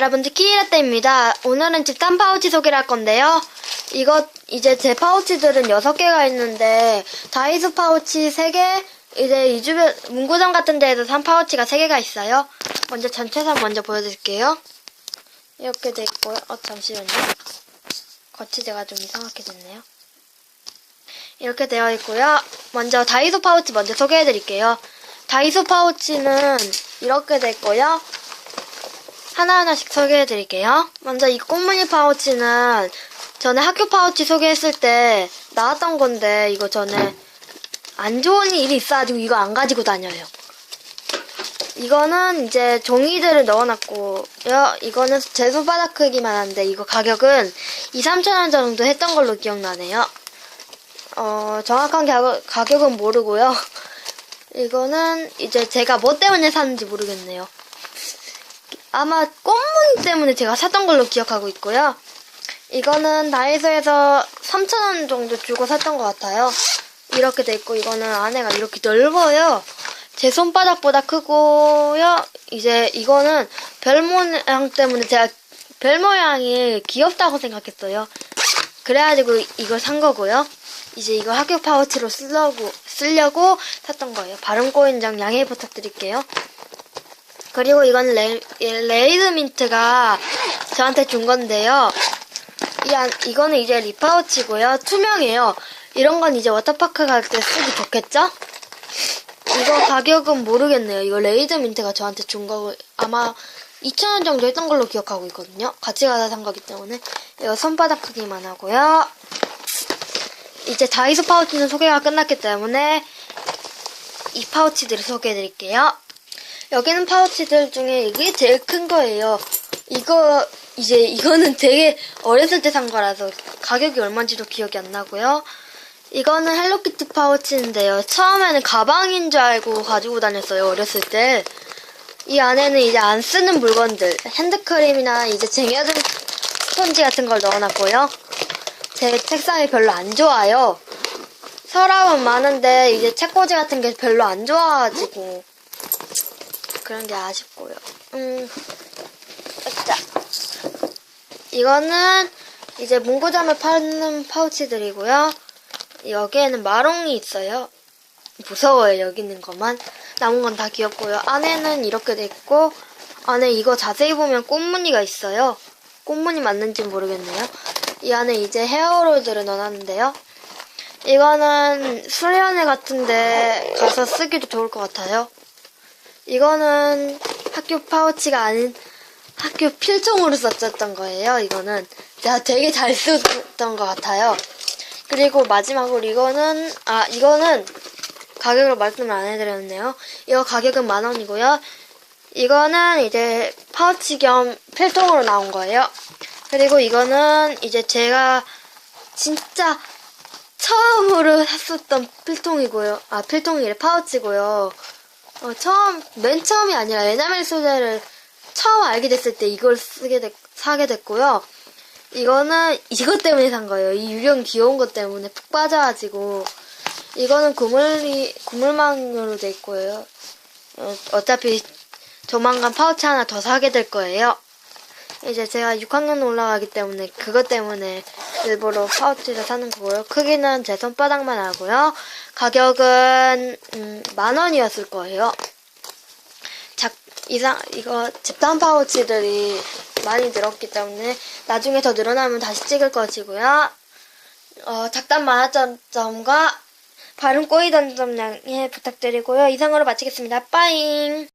여러분들 키라떼입니다. 오늘은 집단 파우치 소개를 할 건데요. 이거 이제 제 파우치들은 6개가 있는데 다이소 파우치 3개, 이제 이 주변 문구점 같은 데에서 산 파우치가 3개가 있어요. 먼저 전체상 먼저 보여드릴게요. 이렇게 돼 있고요. 어 잠시만요. 거치대가 좀 이상하게 됐네요. 이렇게 되어 있고요. 먼저 다이소 파우치 먼저 소개해드릴게요. 다이소 파우치는 이렇게 돼 있고요. 하나하나씩 소개해 드릴게요. 먼저 이 꽃무늬 파우치는 전에 학교 파우치 소개했을 때 나왔던 건데 이거 전에 안 좋은 일이 있어가지고 이거 안 가지고 다녀요. 이거는 이제 종이들을 넣어놨고요. 이거는 제 손바닥 크기만 한데 이거 가격은 2, 3천원 정도 했던 걸로 기억나네요. 어, 정확한 가격, 가격은 모르고요. 이거는 이제 제가 뭐 때문에 샀는지 모르겠네요. 아마 꽃무늬 때문에 제가 샀던 걸로 기억하고 있고요. 이거는 다이소에서 3,000원 정도 주고 샀던 것 같아요. 이렇게 돼 있고 이거는 안에가 이렇게 넓어요. 제 손바닥보다 크고요. 이제 이거는 별 모양 때문에 제가 별 모양이 귀엽다고 생각했어요. 그래가지고 이걸 산 거고요. 이제 이거 학교 파우치로 쓰려고 쓰려고 샀던 거예요. 발음 꼬인장 양해 부탁드릴게요. 그리고 이건 레, 레이드 민트가 저한테 준 건데요. 이 안, 이거는 이제 립파우치고요. 투명해요. 이런 건 이제 워터파크 갈 때 쓰기 좋겠죠? 이거 가격은 모르겠네요. 이거 레이드 민트가 저한테 준 거 아마 2,000원 정도 했던 걸로 기억하고 있거든요. 같이 가서 산 거기 때문에 이거 손바닥 크기만 하고요. 이제 다이소 파우치는 소개가 끝났기 때문에 이 파우치들을 소개해 드릴게요. 여기는 파우치들 중에 이게 제일 큰 거예요. 이거 이제 이거는 되게 어렸을 때 산 거라서 가격이 얼마인지도 기억이 안 나고요. 이거는 헬로키티 파우치인데요. 처음에는 가방인 줄 알고 가지고 다녔어요. 어렸을 때. 이 안에는 이제 안 쓰는 물건들, 핸드크림이나 이제 쟁여둔 스펀지 같은 걸 넣어놨고요. 제 책상이 별로 안 좋아요. 서랍은 많은데 이제 책꽂이 같은 게 별로 안 좋아가지고 그런 게 아쉽고요. 음, 자, 이거는 이제 문구점에 파는 파우치들이고요. 여기에는 마롱이 있어요. 무서워요, 여기 있는 것만. 남은 건 다 귀엽고요. 안에는 이렇게 돼 있고, 안에 이거 자세히 보면 꽃무늬가 있어요. 꽃무늬 맞는지 모르겠네요. 이 안에 이제 헤어롤들을 넣어놨는데요. 이거는 수련회 같은데 가서 쓰기도 좋을 것 같아요. 이거는 학교 파우치가 아닌 학교 필통으로 썼었던 거예요. 이거는 제가 되게 잘 쓰던 것 같아요. 그리고 마지막으로 이거는 아 이거는 가격을 말씀을 안 해드렸네요. 이거 가격은 만 원이고요. 이거는 이제 파우치 겸 필통으로 나온 거예요. 그리고 이거는 이제 제가 진짜 처음으로 샀었던 필통이고요. 아 필통이 래 파우치고요. 어, 처음, 맨 처음이 아니라 에나멜 소재를 처음 알게 됐을 때 이걸 쓰게 됐, 사게 됐고요. 이거는 이것 때문에 산 거예요. 이 유령 귀여운 것 때문에 푹 빠져가지고. 이거는 구물이, 구물망으로 돼 있고요. 어, 어차피 조만간 파우치 하나 더 사게 될 거예요. 이제 제가 6학년 올라가기 때문에 그것 때문에 일부러 파우치를 사는 거고요. 크기는 제 손바닥만 하고요. 가격은 음, 만 원이었을 거예요. 작 이상 이거 집단 파우치들이 많이 늘었기 때문에 나중에 더 늘어나면 다시 찍을 것이고요. 어, 작단 만화점과 발음 꼬이던 점 양해 부탁드리고요. 이상으로 마치겠습니다. 빠잉.